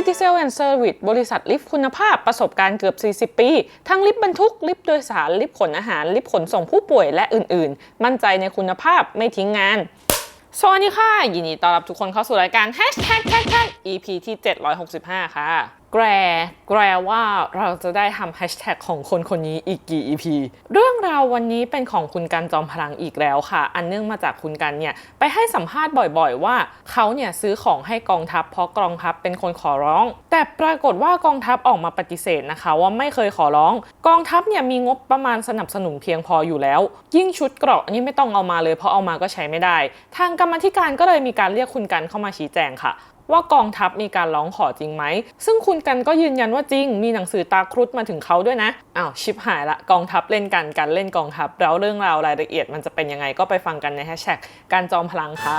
City Sale and Service บริษัทลิฟต์คุณภาพประสบการณ์เกือบ 40 ปี ทั้งลิฟต์บรรทุก ลิฟต์โดยสาร ลิฟต์ขนอาหาร ลิฟต์ขนส่งผู้ป่วยและอื่น ๆ มั่นใจในคุณภาพไม่ทิ้งงาน สวัสดีค่ะ ยินดีต้อนรับทุกคนเข้าสู่รายการ Hashtag Hashtag EP ที่ 765 ค่ะ แกรแกรว่าเราจะได้ทำแฮชแท็กของคนคนนี้อีกกี่ EP เรื่องราววันนี้เป็นของคุณกันจอมพลังอีกแล้วค่ะ อันเนื่องมาจากคุณกันเนี่ย ไปให้สัมภาษณ์บ่อยๆ ว่าเขาเนี่ยซื้อของให้กองทัพเพราะกองทัพเป็นคนขอร้อง แต่ปรากฏว่ากองทัพออกมาปฏิเสธนะคะ ว่าไม่เคยขอร้อง กองทัพเนี่ยมีงบประมาณสนับสนุนเพียงพออยู่แล้ว ยิ่งชุดเกราะนี่ไม่ต้องเอามาเลยเพราะเอามาก็ใช้ไม่ได้ ทางกรรมธิการก็เลยมีการเรียกคุณกันเข้ามาชี้แจงค่ะ ว่ากองทัพมีการร้องขอจริงไหม ซึ่งคุณกันก็ยืนยันว่าจริง มีหนังสือตาครุฑมาถึงเขาด้วยนะ อ้าวชิปหายละกองทัพเล่นกันกันเล่นกองทัพแล้วเรื่องราวรายละเอียดมันจะเป็นยังไงก็ไปฟังกันในแฮชแท็กการจอมพลังค่ะ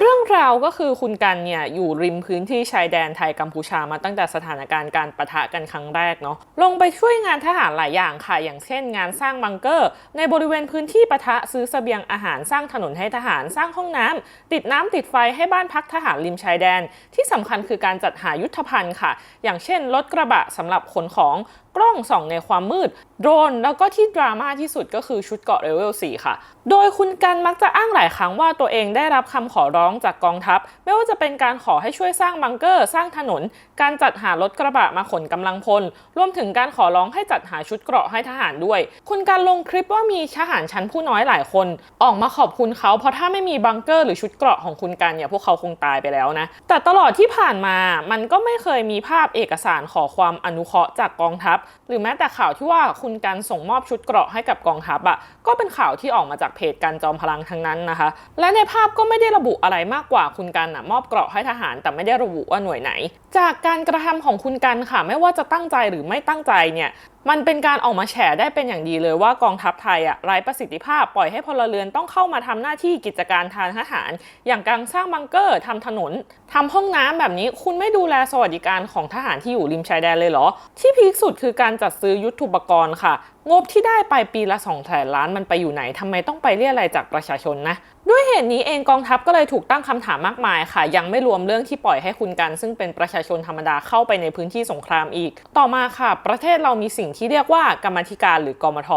เรื่องราวก็คือคุณกันเนี่ยอยู่ริมพื้นที่ชายแดนไทยกัมพูชามาตั้งแต่สถานการณ์การประทะกันครั้งแรกเนาะ ลงไปช่วยงานทหารหลายอย่างค่ะ อย่างเช่น งานสร้างบังเกอร์ ในบริเวณพื้นที่ปะทะซื้อเสบียงอาหารสร้างถนนให้ทหารสร้างห้องน้ำติดน้ำติดไฟให้บ้านพักทหารริมชายแดนที่สำคัญคือการจัดหายุทธภัณฑ์ค่ะ อย่างเช่นรถกระบะสำหรับขนของกล้องส่องในความมืด โดรน แล้วก็ที่ดราม่าที่สุดก็คือชุดเกราะเลเวล 4 ค่ะ โดยคุณกันมักจะอ้างหลายครั้งว่าตัวเองได้รับคำขอร้องจากกองทัพ ไม่ว่าจะเป็นการขอให้ช่วยสร้างบังเกอร์ สร้างถนน การจัดหารถกระบะมาขนกำลังพล รวมถึงการขอร้องให้จัดหาชุดเกราะให้ทหารด้วย คุณกันลงคลิปว่ามีทหารชั้นผู้น้อยหลายคน ออกมาขอบคุณเขาเพราะถ้าไม่มีบังเกอร์หรือชุดเกราะของคุณกันเนี่ยพวกเขาคงตายไปแล้วนะ แต่ตลอดที่ผ่านมามันก็ไม่เคยมีภาพเอกสารขอความอนุเคราะห์จากกองทัพหรือแม้แต่ข่าวที่ว่าคุณการส่งมอบชุดเกราะให้กับกองทัพอะก็เป็นข่าวที่ออกมาจากเพจการจอมพลังทั้งนั้นนะคะ และในภาพก็ไม่ได้ระบุอะไรมากกว่าคุณกันอะมอบเกราะให้ทหาร แต่ไม่ได้ระบุว่าหน่วยไหน จากการกระทำของคุณการค่ะไม่ว่าจะตั้งใจหรือไม่ตั้งใจเนี่ยมันเป็นการออกมาแฉได้เป็นอย่างดีเลยว่ากองทัพไทยอะไร้ประสิทธิภาพปล่อยให้พลเรือนต้องเข้ามาทำหน้าที่กิจการทางทหาร อย่างการสร้างบังเกอร์ทำถนนทำห้องน้ำแบบนี้คุณไม่ดูแลสวัสดิการของทหารที่อยู่ริมชายแดนเลยเหรอ ที่พีคสุดคือการจัดซื้อยุทโธปกรณ์ค่ะ งบที่ได้ไปปีละ2แสนล้านมันไปอยู่ไหนทำไมต้องไปเรียอะไรจากประชาชนนะ ด้วยเหตุนี้เองกองทัพก็เลยถูกตั้งคำถามมากมายค่ะ ยังไม่รวมเรื่องที่ปล่อยให้คุณกัน ซึ่งเป็นประชาชนธรรมดาเข้าไปในพื้นที่สงครามอีก ต่อมาค่ะ ประเทศเรามีสิ่งที่เรียกว่ากรรมธิการหรือกมท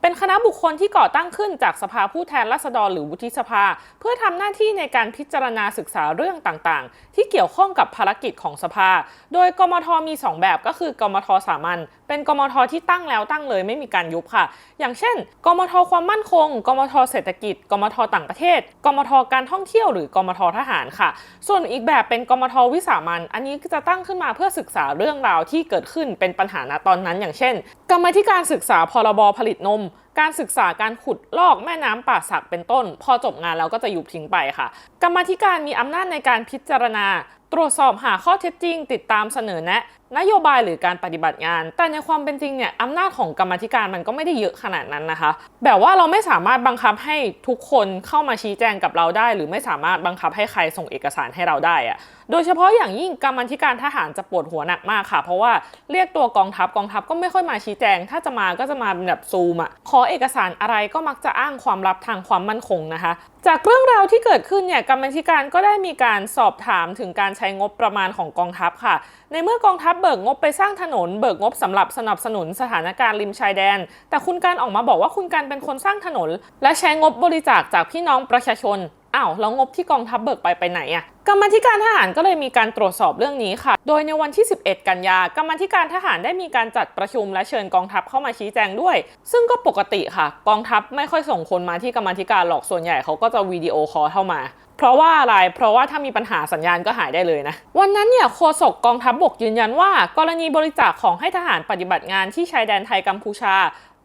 เป็นคณะบุคคลที่ก่อตั้งขึ้นจากสภาผู้แทนราษฎรหรือวุฒิสภา เพื่อทำหน้าที่ในการพิจารณาศึกษาเรื่องต่างๆ ที่เกี่ยวข้องกับภารกิจของสภา โดยกมทมี 2 แบบก็คือกมทสามัญเป็นกมทที่ตั้งแล้วตั้งเลยไม่มีการยุบค่ะ อย่างเช่นกมทความมั่นคงกมทเศรษฐกิจกมทต่างประเทศกมทการท่องเที่ยวหรือกมททหารค่ะ ส่วนอีกแบบเป็นกมทวิสามันอันนี้จะตั้งขึ้นมาเพื่อศึกษาเรื่องราวที่เกิดขึ้นเป็นปัญหาณตอนนั้น อย่างเช่น กรรมธิการศึกษาพรบผลิตนมการศึกษาการขุดลอกแม่น้ำป่าสักเป็นต้น พอจบงานแล้วก็จะยุบทิ้งไปค่ะ กรรมธิการมีอำนาจในการพิจารณา ตรวจสอบหาข้อเท็จจริง ติดตามเสนอแนะ นโยบายหรือการปฏิบัติงาน แต่ในความเป็นจริงเนี่ยอำนาจของกรรมธิการมันก็ไม่ได้เยอะขนาดนั้นนะคะ แบบว่าเราไม่สามารถบังคับให้ทุกคนเข้ามาชี้แจงกับเราได้ หรือไม่สามารถบังคับให้ใครส่งเอกสารให้เราได้อะโดยเฉพาะอย่างยิ่งกรรมธิการทหารจะปวดหัวหนักมากค่ะ เพราะว่าเรียกตัวกองทัพกองทัพก็ไม่ค่อยมาชี้แจง ถ้าจะมาก็จะมาแบบซูมอะขอเอกสารอะไรก็มักจะอ้างความลับทางความมั่นคงนะคะ จากเรื่องราวที่เกิดขึ้นเนี่ยกรรมธิการก็ได้มีการสอบถามถึงการใช้งบประมาณของกองทัพค่ะ ในเมื่อกองทัพเบิกงบไปสร้างถนน เบิกงบสำหรับสนับสนุนสถานการณ์ริมชายแดน แต่คุณการออกมาบอกว่าคุณการเป็นคนสร้างถนน และใช้งบบริจาคจากพี่น้องประชาชนอ้าวแล้วงบที่กองทัพเบิกไปไปไหนอะกรรมธิการทหารก็เลยมีการตรวจสอบเรื่องนี้ค่ะ โดยในวันที่ 11 กันยากรรมธิการทหารได้มีการจัดประชุมและเชิญกองทัพเข้ามาชี้แจงด้วย ซึ่งก็ปกติค่ะ กองทัพไม่ค่อยส่งคนมาที่กรรมธิการหรอกส่วนใหญ่เขาก็จะวิดีโอคอลเข้ามา เพราะว่าอะไร เพราะว่าถ้ามีปัญหาสัญญาณก็หายได้เลยนะ วันนั้นเนี่ยโฆษกกองทัพบบกยืนยันว่า กรณีบริจาคของให้ทหารปฏิบัติงานที่ชายแดนไทยกัมพูชา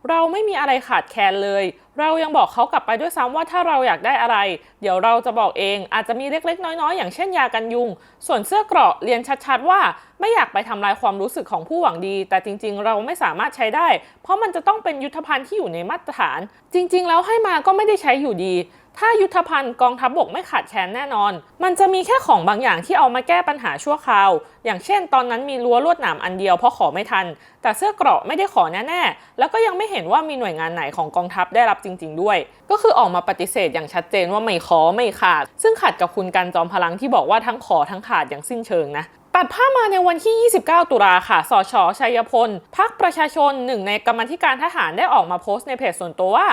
เราไม่มีอะไรขาดแคลนเลย เรายังบอกเขากลับไปด้วยซ้ำว่าถ้าเราอยากได้อะไร เดี๋ยวเราจะบอกเองอาจจะมีเล็ก ๆ น้อยๆ อย่างเช่นยากันยุง ส่วนเสื้อเกราะเรียนชัดๆว่า ไม่อยากไปทำลายความรู้สึกของผู้หวังดี แต่จริง ๆ เราไม่สามารถใช้ได้ เพราะมันจะต้องเป็นยุทธภัณฑ์ที่อยู่ในมาตรฐาน จริง ๆ แล้วให้มาก็ไม่ได้ใช้อยู่ดี ถ้ายุทธภัณฑ์กองทัพบบกไม่ขาดแคลนแน่นอน มันจะมีแค่ของบางอย่างที่เอามาแก้ปัญหาชั่วคราว อย่างเช่น ตอนนั้นมีรั้วลวดหนามอันเดียวเพราะขอไม่ทัน แต่เสื้อเกราะไม่ได้ขอแน่ๆ แล้วก็ยังไม่เห็นว่ามีหน่วยงานไหนของกองทัพได้รับจริง ๆ ด้วย ก็คือออกมาปฏิเสธอย่างชัดเจนว่าไม่ขอไม่ขาด ซึ่งขัดกับคุณกันจอมพลังที่บอกว่าทั้งขอทั้งขาดอย่างสิ้นเชิงนะตัดภาพมาในวันที่ 29 ตุลาค่ะ สช ชัยพล พักประชาชนหนึ่งในกรรมธิการทหารได้ออกมาโพสต์ในเพจส่วนตัวว่า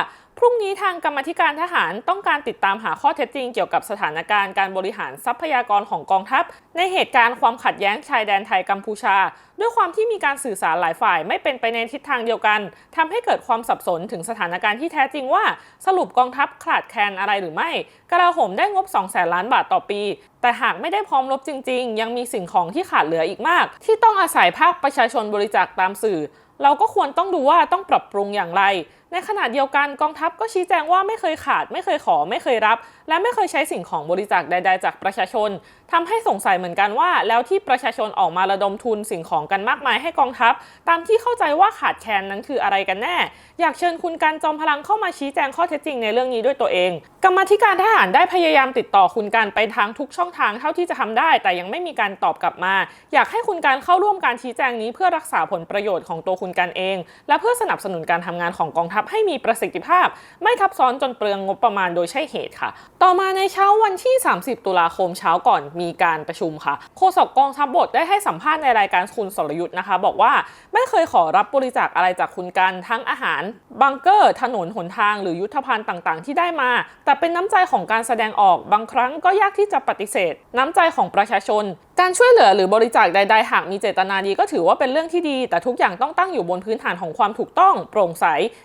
พรุ่งนี้ทางกรรมธิการทหารต้องการติดตามหาข้อเท็จจริงเกี่ยวกับสถานการณ์การบริหารทรัพยากรของกองทัพ ในเหตุการณ์ความขัดแย้งชายแดนไทยกัมพูชา ด้วยความที่มีการสื่อสารหลายฝ่ายไม่เป็นไปในทิศทางเดียวกันทำให้เกิดความสับสนถึงสถานการณ์ที่แท้จริงว่า สรุปกองทัพขาดแคลนอะไรหรือไม่กลาโหมได้งบ2แสนล้านบาทต่อปี แต่หากไม่ได้พร้อมลบจริง ๆ ยังมีสิ่งของที่ขาดเหลืออีกมาก ที่ต้องอาศัยภาคประชาชนบริจาคตามสื่อ เราก็ควรต้องดูว่าต้องปรับปรุงอย่างไร ในขณะเดียวกันกองทัพก็ชี้แจงว่าไม่เคยขาด ไม่เคยขอ ไม่เคยรับ และไม่เคยใช้สิ่งของบริจาคใด ๆ จากประชาชน ทำให้สงสัยเหมือนกันว่า แล้วที่ประชาชนออกมาระดมทุนสิ่งของกันมากมายให้กองทัพ ตามที่เข้าใจว่าขาดแคลนนั้นคืออะไรกันแน่ อยากเชิญคุณการจอมพลังเข้ามาชี้แจงข้อเท็จจริงในเรื่องนี้ด้วยตัวเอง กรรมธิการทหารได้พยายามติดต่อคุณการไปทางทุกช่องทางเท่าที่จะทำได้ แต่ยังไม่มีการตอบกลับมา อยากให้คุณการเข้าร่วมการชี้แจงนี้เพื่อรักษาผลประโยชน์ของตัวคุณการเอง และเพื่อสนับสนุนการทำงานของกองทัพให้มีประสิทธิภาพ ไม่ทับซ้อนจนเปลืองงบประมาณโดยใช่เหตุค่ะ ต่อมาในเช้าวันที่ 30 ตุลาคมเช้าก่อนมีการประชุมค่ะ โฆษกกองทัพบกได้ให้สัมภาษณ์ในรายการคุณสรยุทธ์นะคะ บอกว่าไม่เคยขอรับบริจาคอะไรจากคุณกันทั้งอาหารบังเกอร์ถนนหนทางหรือยุทธภัณฑ์ต่างๆ ที่ได้มา แต่เป็นน้ำใจของการแสดงออกบางครั้งก็ยากที่จะปฏิเสธ น้ำใจของประชาชนการช่วยเหลือหรือบริจาคใด ๆ หากมีเจตนาดีก็ถือว่าเป็นเรื่องที่ดี แต่ทุกอย่างต้องตั้งอยู่บนพื้นฐานของความถูกต้อง โปร่งใส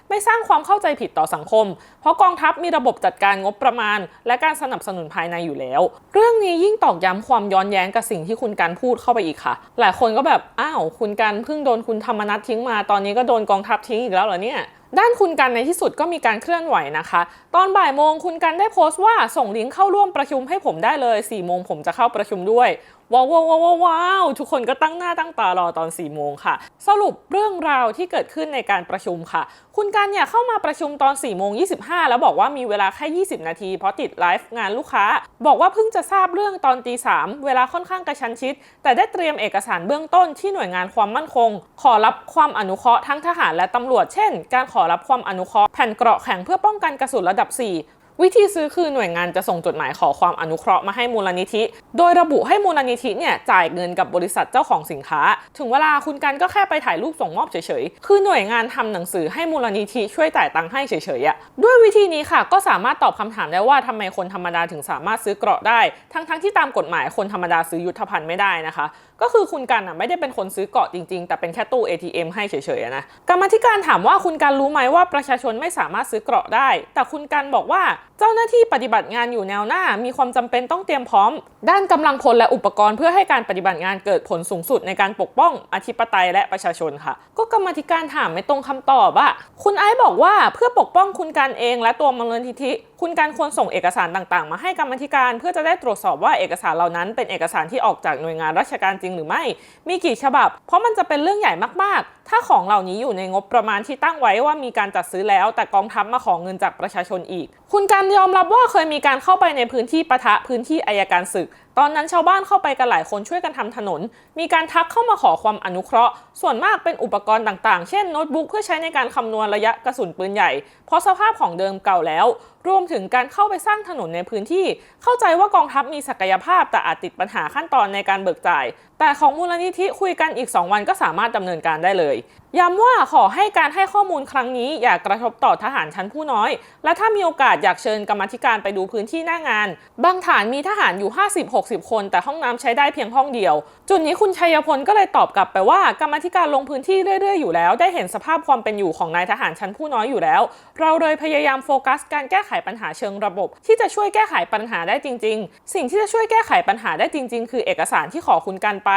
ไม่สร้างความเข้าใจผิดต่อสังคม เพราะกองทัพมีระบบจัดการงบประมาณ และการสนับสนุนภายในอยู่แล้ว เรื่องนี้ยิ่งตอกย้ำความย้อนแย้งกับสิ่งที่คุณการพูดเข้าไปอีกค่ะ หลายคนก็แบบอ้าวคุณการเพิ่งโดนคุณธรรมนัฐทิ้งมาตอนนี้ก็โดนกองทัพทิ้งอีกแล้วเหรอเนี่ยด้านคุณกันในที่สุดก็มีการเคลื่อนไหวนะคะ ตอนบ่ายโมงคุณกันได้โพสต์ว่าส่งลิงก์เข้าร่วมประชุมให้ผมได้เลย4ี่โมงผมจะเข้าประชุมด้วย ว้าวว้าวว้าวทุกคนก็ตั้งหน้าตั้งตารอตอน4ี่โมงค่ะ สรุปเรื่องราวที่เกิดขึ้นในการประชุมค่ะ คุณกันเนี่ยเข้ามาประชุมตอน4ี่โมงยีแล้วบอกว่ามีเวลาแค่ 20 นาที เพราะติดไลฟ์งานลูกค้า บอกว่าเพิ่งจะทราบเรื่องตอนตีสามเวลาค่อนข้างกระชั้นชิด แต่ได้เตรียมเอกสารเบื้องต้นที่หน่วยงานความมั่นคง ขอรับความอนุเคราะห์ทั้งทหารและตำรวจ เช่น การขอรับความอนุเคราะห์แผ่นเกราะแข็งเพื่อป้องกันกระสุนระดับ 4 วิธีซื้อคือหน่วยงานจะส่งจดหมายขอความอนุเคราะห์มาให้มูลนิธิ โดยระบุให้มูลนิธิเนี่ยจ่ายเงินกับบริษัทเจ้าของสินค้า ถึงเวลาคุณกันก็แค่ไปถ่ายรูปส่งมอบเฉยๆ คือหน่วยงานทำหนังสือให้มูลนิธิช่วยจ่ายตังค์ให้เฉยๆอะด้วยวิธีนี้ค่ะ ก็สามารถตอบคำถามได้ว่าทำไมคนธรรมดาถึงสามารถซื้อเกราะได้ ทั้งๆที่ตามกฎหมายคนธรรมดาซื้อยุทธภัณฑ์ไม่ได้นะคะก็คือคุณกันอะไม่ได้เป็นคนซื้อเกาะจริงๆ แต่เป็นแค่ตู้ ATM ให้เฉยๆนะกรรมธิการถามว่าคุณกันรู้ไหมว่าประชาชนไม่สามารถซื้อเกราะได้ แต่คุณกันบอกว่าเจ้าหน้าที่ปฏิบัติงานอยู่แนวหน้า มีความจำเป็นต้องเตรียมพร้อม ด้านกำลังพลและอุปกรณ์เพื่อให้การปฏิบัติงานเกิดผลสูงสุดในการปกป้องอธิปไตยและประชาชนค่ะ ก็กรรมธิการถามไม่ตรงคำตอบอะคุณไอซ์บอกว่าเพื่อปกป้องคุณกันเองและตัวมูลนิธิคุณการควรส่งเอกสารต่างๆ มาให้กรรมธิการเพื่อจะได้ตรวจสอบว่าเอกสารเหล่านั้นเป็นเอกสารที่ออกจากหน่วยงานราชการจริงหรือไม่ มีกี่ฉบับ เพราะมันจะเป็นเรื่องใหญ่มากๆ ถ้าของเหล่านี้อยู่ในงบประมาณที่ตั้งไว้ว่ามีการจัดซื้อแล้ว แต่กองทัพมาขอเงินจากประชาชนอีก คุณการยอมรับว่าเคยมีการเข้าไปในพื้นที่ปะทะพื้นที่อายการศึก ตอนนั้นชาวบ้านเข้าไปกันหลายคนช่วยกันทำถนน มีการทักเข้ามาขอความอนุเคราะห์ ส่วนมากเป็นอุปกรณ์ต่างๆ เช่นโน้ตบุ๊กเพื่อใช้ในการคำนวณระยะกระสุนปืนใหญ่ เพราะสภาพของเดิมเก่าแล้ว รวมถึงการเข้าไปสร้างถนนในพื้นที่ เข้าใจว่ากองทัพมีศักยภาพแต่อาจติดปัญหาขั้นตอนในการเบิกจ่ายแต่ของมูลนิธิคุยกันอีก 2 วันก็สามารถดำเนินการได้เลย ย้ำว่าขอให้การให้ข้อมูลครั้งนี้อย่ากระทบต่อทหารชั้นผู้น้อย และถ้ามีโอกาสอยากเชิญกรรมธิการไปดูพื้นที่หน้างาน บางฐานมีทหารอยู่ 50-60 คน แต่ห้องน้ำใช้ได้เพียงห้องเดียว จุดนี้คุณชัยพลก็เลยตอบกลับไปว่ากรรมธิการลงพื้นที่เรื่อยๆอยู่แล้ว ได้เห็นสภาพความเป็นอยู่ของนายทหารชั้นผู้น้อยอยู่แล้ว เราเลยพยายามโฟกัส การแก้ไขปัญหาเชิงระบบ ที่จะช่วยแก้ไขปัญหาได้จริง ๆ สิ่งที่จะช่วยแก้ไขปัญหาได้จริง ๆ คือเอกสารที่ขอคุณกันไป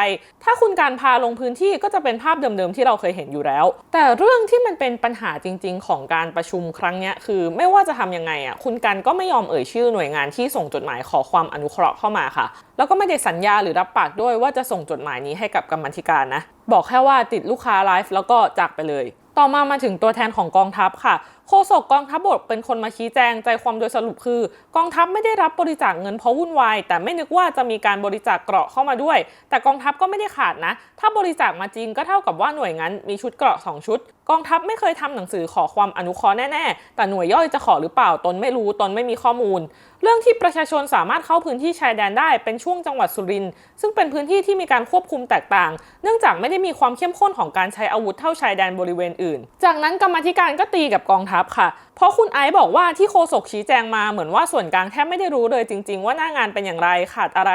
ถ้าคุณการพาลงพื้นที่ก็จะเป็นภาพเดิมๆที่เราเคยเห็นอยู่แล้ว แต่เรื่องที่มันเป็นปัญหาจริง ๆ ของการประชุมครั้งนี้คือไม่ว่าจะทำยังไงอะคุณกันก็ไม่ยอมเอ่ยชื่อหน่วยงานที่ส่งจดหมายขอความอนุเคราะห์เข้ามาค่ะ แล้วก็ไม่ได้สัญญาหรือรับปากด้วยว่าจะส่งจดหมายนี้ให้กับกรรมธิการนะบอกแค่ว่าติดลูกค้าไลฟ์แล้วก็จากไปเลย ต่อมามาถึงตัวแทนของกองทัพค่ะโฆษกกองทัพบกเป็นคนมาชี้แจงใจความโดยสรุปคือ กองทัพไม่ได้รับบริจาคเงินเพราะวุ่นวาย แต่ไม่นึกว่าจะมีการบริจาคเกราะเข้ามาด้วย แต่กองทัพก็ไม่ได้ขาดนะ ถ้าบริจาคมาจริงก็เท่ากับว่าหน่วยงั้นมีชุดเกราะ 2 ชุด กองทัพไม่เคยทำหนังสือขอความอนุเคราะห์แน่ๆ แต่หน่วยย่อยจะขอหรือเปล่าตนไม่รู้ตนไม่มีข้อมูล เรื่องที่ประชาชนสามารถเข้าพื้นที่ชายแดนได้เป็นช่วงจังหวัดสุรินทร์ซึ่งเป็นพื้นที่ที่มีการควบคุมแตกต่าง เนื่องจากไม่ได้มีความเข้มข้นของการใช้อาวุธเท่าชายแดนบริเวณอื่น จากนั้นกรรมธิการก็ตีกับกองทัพค่ะเพราะคุณไอซ์บอกว่าที่โฆษกชี้แจงมาเหมือนว่าส่วนกลางแทบไม่ได้รู้เลยจริง ๆ ว่าหน้างานเป็นอย่างไรขาดอะไร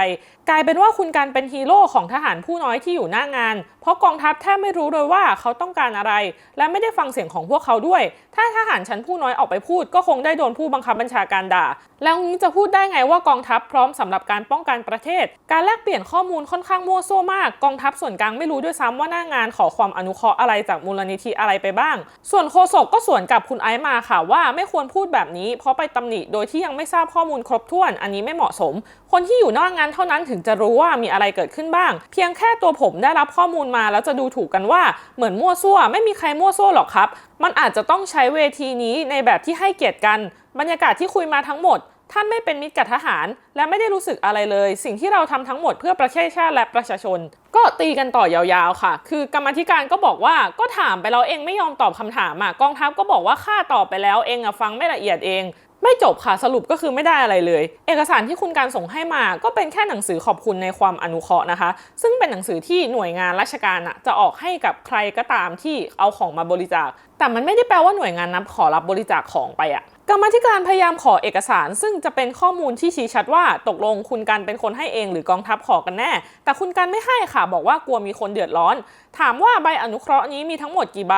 กลายเป็นว่าคุณการเป็นฮีโร่ของทหารผู้น้อยที่อยู่หน้างาน เพราะกองทัพแทบไม่รู้เลยว่าเขาต้องการอะไร และไม่ได้ฟังเสียงของพวกเขาด้วย ถ้าทหารชั้นผู้น้อยออกไปพูด ก็คงได้โดนผู้บังคับบัญชาการด่า แล้วนี้จะพูดได้ไงว่ากองทัพพร้อมสำหรับการป้องกันประเทศ การแลกเปลี่ยนข้อมูลค่อนข้างมั่วซั่วมากกองทัพส่วนกลางไม่รู้ด้วยซ้ำว่าหน้างานขอความอนุเคราะห์อะไรจากมูลนิธิอะไรไปบ้าง ส่วนโฆษกก็สวนกับคุณไอซ์มาค่ะว่าไม่ควรพูดแบบนี้ เพราะไปตำหนิโดยที่ยังไม่ทราบข้อมูลครบถ้วน อันนี้ไม่เหมาะสม คนที่อยู่นอกงานเท่านั้นถึงจะรู้ว่ามีอะไรเกิดขึ้นบ้าง เพียงแค่ตัวผมได้รับข้อมูลมา แล้วจะดูถูกกันว่าเหมือนมั่วซั่ว ไม่มีใครมั่วซั่วหรอกครับ มันอาจจะต้องใช้เวทีนี้ในแบบที่ให้เกียรติกัน บรรยากาศที่คุยมาทั้งหมด ท่านไม่เป็นมิตรกับทหาร และไม่ได้รู้สึกอะไรเลย สิ่งที่เราทำทั้งหมดเพื่อประเทศชาติและประชาชน ก็ตีกันต่อยาวๆค่ะ คือกรรมธิการก็บอกว่าก็ถามไปแล้วเองไม่ยอมตอบคำถามอะกองทัพก็บอกว่าข้าตอบไปแล้วเองอะฟังไม่ละเอียดเอง ไม่จบค่ะสรุปก็คือไม่ได้อะไรเลย เอกสารที่คุณการส่งให้มา ก็เป็นแค่หนังสือขอบคุณในความอนุเคราะห์นะคะ ซึ่งเป็นหนังสือที่หน่วยงานราชการะจะออกให้กับใครก็ตามที่เอาของมาบริจาค แต่มันไม่ได้แปลว่าหน่วยงานนั้นขอรับบริจาคของไปอะกรรมาธิการพยายามขอเอกสาร ซึ่งจะเป็นข้อมูลที่ชี้ชัดว่าตกลงคุณการเป็นคนให้เองหรือกองทัพขอกันแน่ แต่คุณการไม่ให้ค่ะบอกว่ากลัวมีคนเดือดร้อน ถามว่าใบอนุเคราะห์นี้มีทั้งหมดกี่ใบ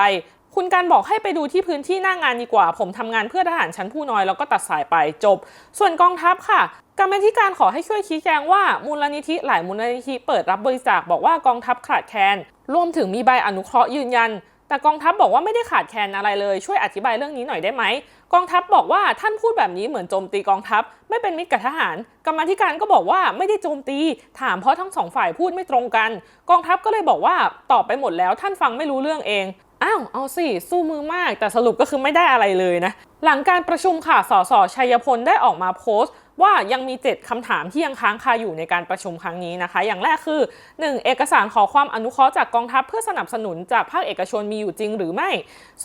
คุณการบอกให้ไปดูที่พื้นที่หน้างานดีกว่า ผมทำงานเพื่อทหารชั้นผู้น้อยแล้วก็ตัดสายไปจบ ส่วนกองทัพค่ะกรรมธิการขอให้ช่วยชี้แจงว่ามูลนิธิหลายมูลนิธิเปิดรับบริจาคบอกว่ากองทัพขาดแคลนรวมถึงมีใบอนุเคราะห์ยืนยัน แต่กองทัพบอกว่าไม่ได้ขาดแคลนอะไรเลยช่วยอธิบายเรื่องนี้หน่อยได้ไหมกองทัพบอกว่าท่านพูดแบบนี้เหมือนโจมตีกองทัพ ไม่เป็นมิตรกับทหาร กรรมธิการก็บอกว่าไม่ได้โจมตี ถามเพราะทั้งสองฝ่ายพูดไม่ตรงกัน กองทัพก็เลยบอกว่าตอบไปหมดแล้วท่านฟังไม่รู้เรื่องเอง อ้าวเอาสิ สู้มือมาก แต่สรุปก็คือไม่ได้อะไรเลยนะ หลังการประชุมค่ะสสชัยพลได้ออกมาโพสต์ ว่ายังมี 7คำถามที่ยังค้างคาอยู่ในการประชุมครั้งนี้นะคะ อย่างแรกคือ 1. เอกสารขอความอนุเคราะห์จากกองทัพเพื่อสนับสนุนจากภาคเอกชนมีอยู่จริงหรือไม่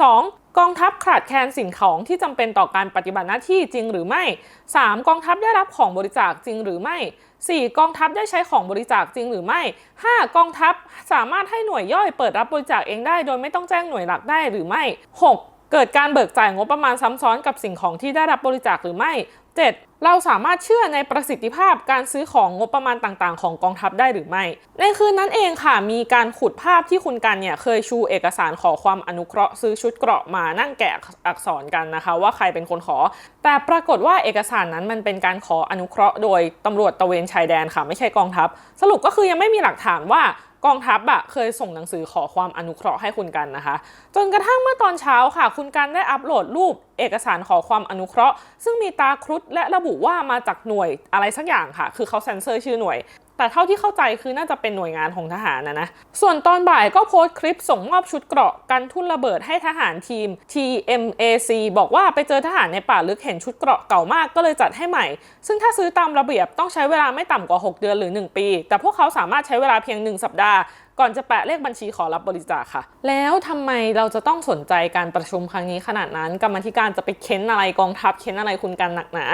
2. กองทัพขาดแคลนสิ่งของที่จำเป็นต่อการปฏิบัติหน้าที่จริงหรือไม่ 3. กองทัพได้รับของบริจาคจริงหรือไม่ 4. กองทัพได้ใช้ของบริจาคจริงหรือไม่ 5. กองทัพสามารถให้หน่วยย่อยเปิดรับบริจาคเองได้ โดยไม่ต้องแจ้งหน่วยหลักได้หรือไม่ 6. เกิดการเบิกจ่ายงบประมาณซ้ำซ้อนกับสิ่งของที่ได้รับบริจาคหรือไม่ 7. เราสามารถเชื่อในประสิทธิภาพการซื้อของงบประมาณต่างๆ ของกองทัพได้หรือไม่ ในคืนนั้นเองค่ะ มีการขุดภาพที่คุณกันเนี่ยเคยชูเอกสารขอความอนุเคราะห์ซื้อชุดเกราะมานั่งแกะอักษรกันนะคะ ว่าใครเป็นคนขอ แต่ปรากฏว่าเอกสารนั้นมันเป็นการขออนุเคราะห์ โดยตำรวจตะเวนชายแดนค่ะไม่ใช่กองทัพ สรุปก็คือยังไม่มีหลักฐานว่า กองทัพอะเคยส่งหนังสือขอความอนุเคราะห์ให้คุณกันนะคะ จนกระทั่งเมื่อตอนเช้าค่ะ คุณกันได้อัปโหลดรูปเอกสารขอความอนุเคราะห์ ซึ่งมีตาครุฑและระบุว่ามาจากหน่วยอะไรสักอย่างค่ะ คือเขาเซ็นเซอร์ชื่อหน่วย แต่เท่าที่เข้าใจคือน่าจะเป็นหน่วยงานของทหารนะนะ ส่วนตอนบ่ายก็โพสต์คลิปส่งมอบชุดเกราะกันทุ่นระเบิดให้ทหารทีม TMAC บอกว่าไปเจอทหารในป่าลึกเห็นชุดเกราะเก่ามากก็เลยจัดให้ใหม่ ซึ่งถ้าซื้อตามระเบียบต้องใช้เวลาไม่ต่ำกว่า 6 เดือนหรือ 1 ปี แต่พวกเขาสามารถใช้เวลาเพียง 1 สัปดาห์ก่อนจะแปะเลขบัญชีขอรับบริจาคค่ะ แล้วทำไมเราจะต้องสนใจการประชุมครั้งนี้ขนาดนั้น กรรมธิการจะไปเค้นอะไรกองทัพเค้นอะไรคุณกันหนักหนา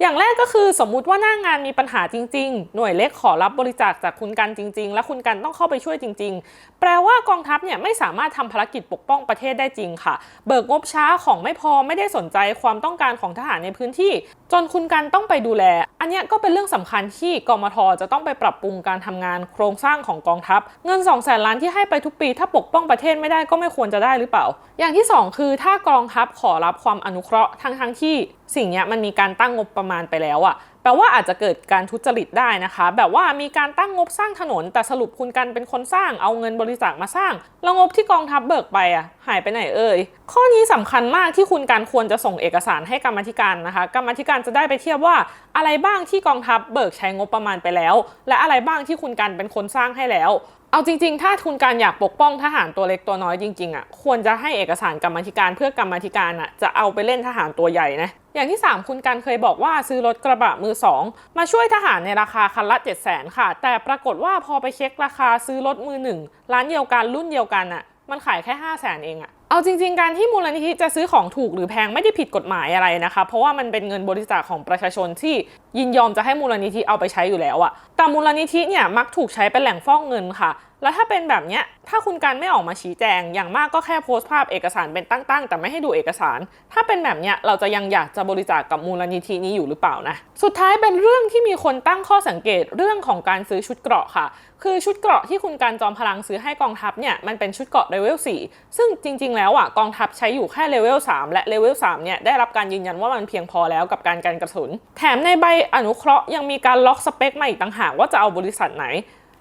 อย่างแรกก็คือสมมุติว่าหน้างงานมีปัญหาจริง ๆ หน่วยเล็กขอรับบริจาคจากคุณกันจริง ๆ และคุณกันต้องเข้าไปช่วยจริง ๆ แปลว่ากองทัพเนี่ยไม่สามารถทำภารกิจปกป้องประเทศได้จริงค่ะ เบิกงบช้าของไม่พอไม่ได้สนใจความต้องการของทหารในพื้นที่ จนคุณกันต้องไปดูแล อันนี้ก็เป็นเรื่องสำคัญที่กมทจะต้องไปปรับปรุงการทำงานโครงสร้างของกองทัพ เงิน2องแสนล้านที่ให้ไปทุกปี ถ้าปกป้องประเทศไม่ได้ก็ไม่ควรจะได้หรือเปล่า อย่างที่สองคือถ้ากองทัพขอรับความอนุเคราะห์ทั้งทั้งๆที่สิ่งนี้มันมีการตั้งงบประมาณไปแล้วอะแปลว่าอาจจะเกิดการทุจริตได้นะคะ แบบว่ามีการตั้งงบสร้างถนน แต่สรุปคุณกันเป็นคนสร้างเอาเงินบริจาคมาสร้าง แล้วงบที่กองทัพเบิกไปอะหายไปไหนเอ่ยข้อนี้สำคัญมากที่คุณการควรจะส่งเอกสารให้กรรมธิการนะคะกรรมธิการจะได้ไปเทียบว่า อะไรบ้างที่กองทัพเบิกใช้งบประมาณไปแล้ว และอะไรบ้างที่คุณกันเป็นคนสร้างให้แล้ว เอาจริง ๆ ถ้าคุณการอยากปกป้องทหารตัวเล็กตัวน้อยจริงๆอะควรจะให้เอกสารกรรมธิการเพื่อกรรมธิการอะจะเอาไปเล่นทหารตัวใหญ่นะอย่างที่ 3 คุณการเคยบอกว่าซื้อรถกระบะมือ 2 มาช่วยทหารในราคาคันละ 7 0 0 0 0 0 ค่ะ แต่ปรากฏว่าพอไปเช็คราคาซื้อรถมือหนึ่งร้านเดียวกันรุ่นเดียวกันอะมันขายแค่ 5 0 0 0 0 0เองอะเอาจริง ๆ การที่มูลนิธิจะซื้อของถูกหรือแพงไม่ได้ผิดกฎหมายอะไรนะคะ เพราะว่ามันเป็นเงินบริจาคของประชาชนที่ ยินยอมจะให้มูลนิธิเอาไปใช้อยู่แล้วอะแต่มูลนิธิเนี่ยมักถูกใช้เป็นแหล่งฟอกเงินค่ะ แล้วถ้าเป็นแบบเนี้ยถ้าคุณการไม่ออกมาชี้แจง อย่างมากก็แค่โพสต์ภาพเอกสารเป็นตั้งๆ แต่ไม่ให้ดูเอกสาร ถ้าเป็นแบบเนี้ยเราจะยังอยากจะบริจาคกับมูลนิธินี้อยู่หรือเปล่านะ สุดท้ายเป็นเรื่องที่มีคนตั้งข้อสังเกตเรื่องของการซื้อชุดเกราะค่ะ คือชุดเกราะที่คุณการจอมพลังซื้อให้กองทัพเนี่ยมันเป็นชุดเกราะเลเวล4ซึ่งจริง ๆ แล้วอะกองทัพใช้อยู่แค่เลเวล3และเลเวล3เนี่ยได้รับการยืนยันว่ามันเพียงพอแล้วกับการกันกระสุน แถมในใบอนุเคราะห์ยังมีการล็อกสเปคมาอีกต่างหากว่าจะเอาบริษัทไหน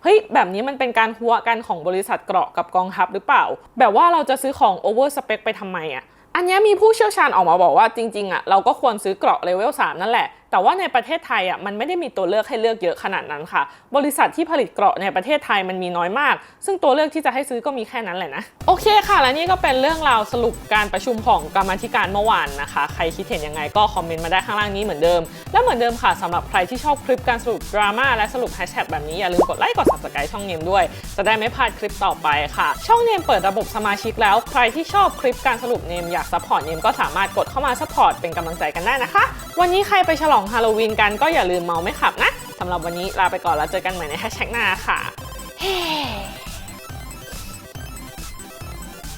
เฮ้ยแบบนี้มันเป็นการหัวกันของบริษัทเกราะกับกองทัพหรือเปล่า แบบว่าเราจะซื้อของโอเวอร์สเปคไปทำไมอะ่ะอันนี้มีผู้เชี่ยวชาญออกมาบอกว่าจริงๆอะ่ะเราก็ควรซื้อเกราะเลเวล3นั่นแหละ แต่ว่าในประเทศไทยอะมันไม่ได้มีตัวเลือกให้เลือกเยอะขนาดนั้นค่ะ บริษัทที่ผลิตเกราะในประเทศไทยมันมีน้อยมาก ซึ่งตัวเลือกที่จะให้ซื้อก็มีแค่นั้นแหละนะ โอเคค่ะ และนี่ก็เป็นเรื่องราวสรุปการประชุมของกรรมธิการเมื่อวานนะคะ ใครคิดเห็นยังไงก็คอมเมนต์มาได้ข้างล่างนี้เหมือนเดิม และเหมือนเดิมค่ะสำหรับใครที่ชอบคลิปการสรุปดราม่าและสรุปแฮชแท็กแบบนี้อย่าลืมกดไลค์กด subscribe ช่องเนมด้วย จะได้ไม่พลาดคลิปต่อไปค่ะ ช่องเนมเปิดระบบสมาชิกแล้ว ใครที่ชอบคลิปการสรุปเนมอยากซัพพอร์ตเนมก็สามารถกดเข้ามาซัพพอร์ตเป็นกำลังใจกันได้นะคะ วันนี้ใครไปฉลองของฮาโลวีนกันก็อย่าลืมเมาไม่ขับนะสำหรับวันนี้ลาไปก่อนแล้วเจอกันใหม่ในแฮชแท็กหน้าค่ะ